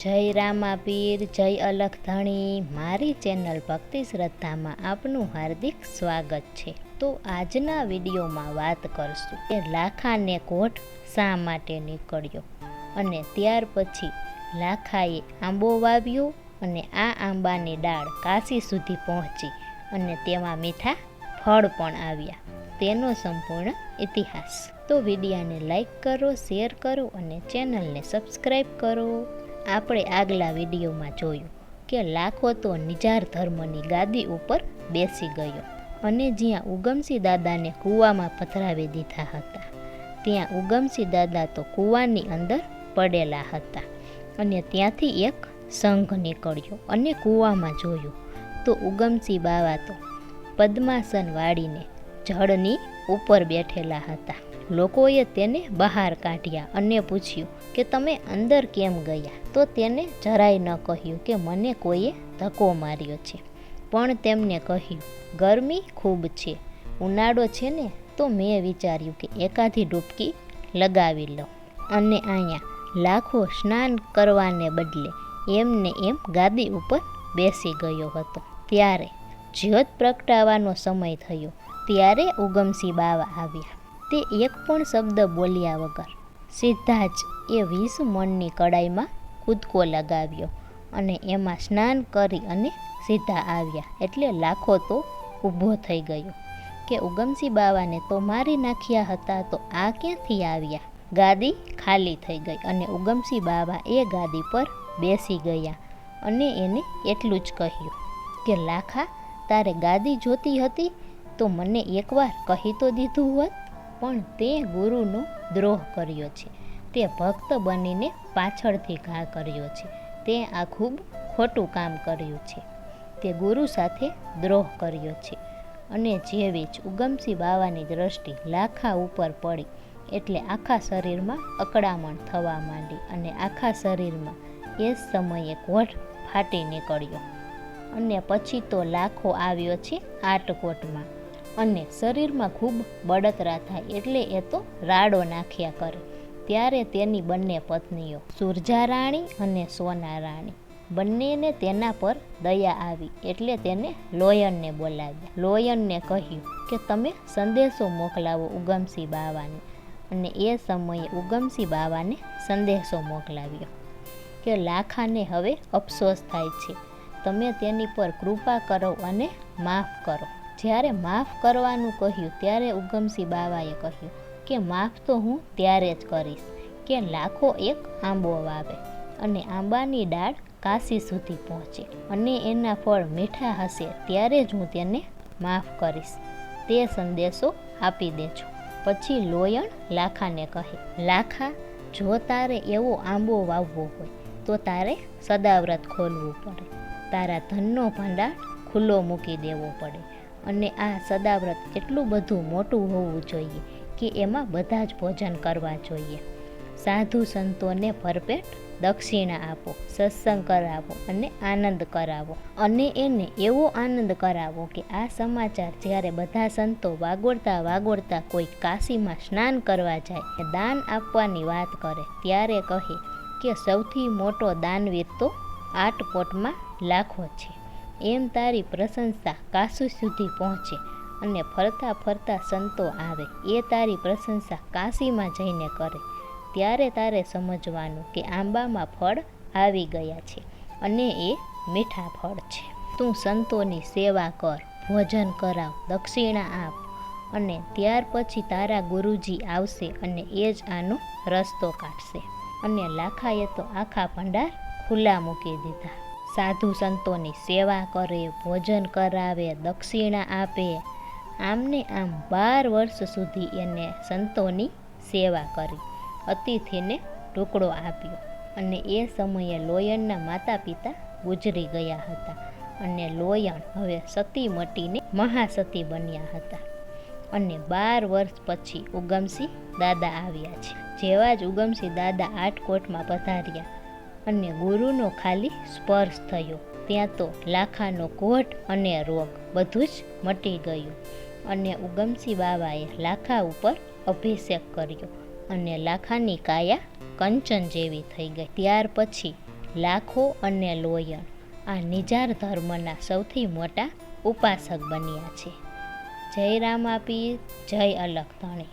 જય રામાપીર, જય અલખ ધણી. મારી ચેનલ ભક્તિ શ્રદ્ધામાં આપનું હાર્દિક સ્વાગત છે. તો આજના વિડીયોમાં વાત કરશું કે લાખાને કોટ શા માટે નીકળ્યો? અને ત્યાર પછી લાખાએ આંબો વાવ્યો અને આ આંબાની ડાળ કાશી સુધી પહોંચી અને તેમાં મીઠા ફળ પણ આવ્યા. તેનો સંપૂર્ણ ઇતિહાસ. તો વિડીયાને લાઈક કરો, શેર કરો અને ચેનલને સબસ્ક્રાઈબ કરો. આપણે આગલા વિડીયોમાં જોયું કે લાખો તો નિજાર ધર્મની ગાદી ઉપર બેસી ગયો અને જ્યાં ઉગમસિંહ દાદાને કૂવામાં પથરાવી દીધા હતા, ત્યાં ઉગમસિંહ દાદા તો કૂવાની અંદર પડેલા હતા અને ત્યાંથી એક સંઘ નીકળ્યો અને કૂવામાં જોયું. તો ઉગમસિંહ બાવા તો પદ્માસન વાળીને જળની ઉપર બેઠેલા હતા. લોકોએ તેને બહાર કાઢ્યા અને પૂછ્યું કે તમે અંદર કેમ ગયા? તો તેને જરાય ન કહ્યું કે મને કોઈએ ધક્કો માર્યો છે. પણ તેમને કહ્યું, ગરમી ખૂબ છે. ઉનાળો છે ને, તો મેં વિચાર્યું કે એકાદી ડૂબકી લગાવી લઉં. અને અહીંયા લાખો સ્નાન કરવાને બદલે એમને એમ ગાદી ઉપર બેસી ગયો હતો. ત્યારે જ્યોત પ્રગટાવાનો સમય થયો. ત્યારે ઉગમસિંહ બાવા આવ્યા. તે એક પણ શબ્દ બોલ્યા વગર સીધા જ એ વીસ મણની કડાઈમાં કૂદકો લગાવ્યો અને એમાં સ્નાન કરી અને સીધા આવ્યા. એટલે લાખો તો ઊભો થઈ ગયો કે ઉગમસિંહ બાવાને તો મારી નાખ્યા હતા તો આ ક્યાંથી આવ્યા? ગાદી ખાલી થઈ ગઈ અને ઉગમસિંહ બાવા એ ગાદી પર બેસી ગયા અને એને એટલું જ કહ્યું કે, લાખા, તારે ગાદી જોતી હતી તો મને એકવાર કહી તો દીધું હોત, પણ તે ગુરુનો દ્રોહ કર્યો છે. તે ભક્ત બનીને પાછળથી ઘા કર્યો છે. તે આ ખૂબ ખોટું કામ કર્યું છે. તે ગુરુ સાથે દ્રોહ કર્યો છે. અને જેવી જ ઉગમસિંહ બાવાની દ્રષ્ટિ લાખા ઉપર પડી, એટલે આખા શરીરમાં અકળામણ થવા માંડી અને આખા શરીરમાં એ સમયે કોઢ ફાટી નીકળ્યો. અને પછી તો લાખો આવ્યો છે આટકોટમાં. અને શરીરમાં ખૂબ બળતરા થાય એટલે એ તો રાડો નાખ્યા કરે. ત્યારે તેની બંને પત્નીઓ સુરજા રાણી અને સોના રાણી. બંનેને તેના પર દયા આવી એટલે તેને લોયનને બોલાવ્યા. લોયનને કહ્યું કે તમે સંદેશો મોકલાવો ઉગમસિંહ બાવાને. અને એ સમયે ઉગમસિંહ બાવાને સંદેશો મોકલાવ્યો કે લાખાને હવે અફસોસ થાય છે. તમે તેની પર કૃપા કરો અને માફ કરો. જ્યારે માફ કરવાનું કહ્યું, ત્યારે ઉગમસિંહ બાવાએ કહ્યું કે, માફ તો હું ત્યારે જ કરીશ, કે લાખો એક આંબો વાવે અને આંબાની ડાળ કાશી સુધી પહોંચે અને એના ફળ મીઠા હશે ત્યારે જ હું તેને માફ કરીશ. તે સંદેશો આપી દેજો. પછી લોયણ લાખાને કહે, લાખા, જો તારે એવો આંબો વાવવો હોય, તો તારે સદાવ્રત ખોલવું પડે. તારા ધનનો ભંડાર ખુલ્લો મૂકી દેવો પડે. અને આ સદાવ્રત એટલું બધું મોટું હોવું જોઈએ કે એમાં બધા જ ભોજન કરવા જોઈએ. સાધુ સંતોને ભરપેટ દક્ષિણા આપો, સત્સંગ કરાવો અને આનંદ કરાવો. અને એને એવો આનંદ કરાવો કે આ સમાચાર જ્યારે બધા સંતો વાગોળતા વાગોળતા કોઈ કાશીમાં સ્નાન કરવા જાય દાન આપવાની વાત કરે, ત્યારે કહે કે સૌથી મોટો દાનવીર તો આટકોટમાં લાખો છે. એમ તારી પ્રશંસા કાશી સુધી પહોંચે અને ફરતા ફરતા સંતો આવે. એ તારી પ્રશંસા કાશીમાં જઈને કરે. ત્યારે તારે સમજવાનું કે આંબામાં ફળ આવી ગયા છે અને એ મીઠા ફળ છે. તું સંતોની સેવા કર, ભોજન કરાવ, દક્ષિણા આપ અને ત્યાર પછી તારા ગુરુજી આવશે અને એ જ આનો રસ્તો કાઢશે. અને લાખાએ તો આખા ભંડાર ખુલ્લા મૂકી દીધા. સાધુ સંતોની સેવા કરે, ભોજન કરાવે, દક્ષિણા આપે. આમને આમ બાર વર્ષ સુધી એને સંતોની સેવા કરી, અતિથિને ટુકડો આપ્યો અને એ સમયે લોયણના માતા પિતા ગુજરી ગયા હતા અને લોયણ હવે સતી મટીને મહાસતી બન્યા હતા અને બાર વર્ષ પછી ઉગમસિંહ દાદા આવ્યા છે. જેવા જ ઉગમસિંહ દાદા આટકોટમાં પધાર્યા. અને ગુરુનો ખાલી સ્પર્શ થયો. ત્યાં તો લાખાનો કોટ અને રોગ બધું જ મટી ગયું અને ઉગમસિંહ બાવાએ લાખા ઉપર અભિષેક કર્યો અને લાખાની કાયા કંચન જેવી થઈ ગઈ. ત્યાર પછી લાખો અને લોયણ આ નિજાર ધર્મના સૌથી મોટા ઉપાસક બન્યા છે. જય રામાપીર, જય અલખ ધણી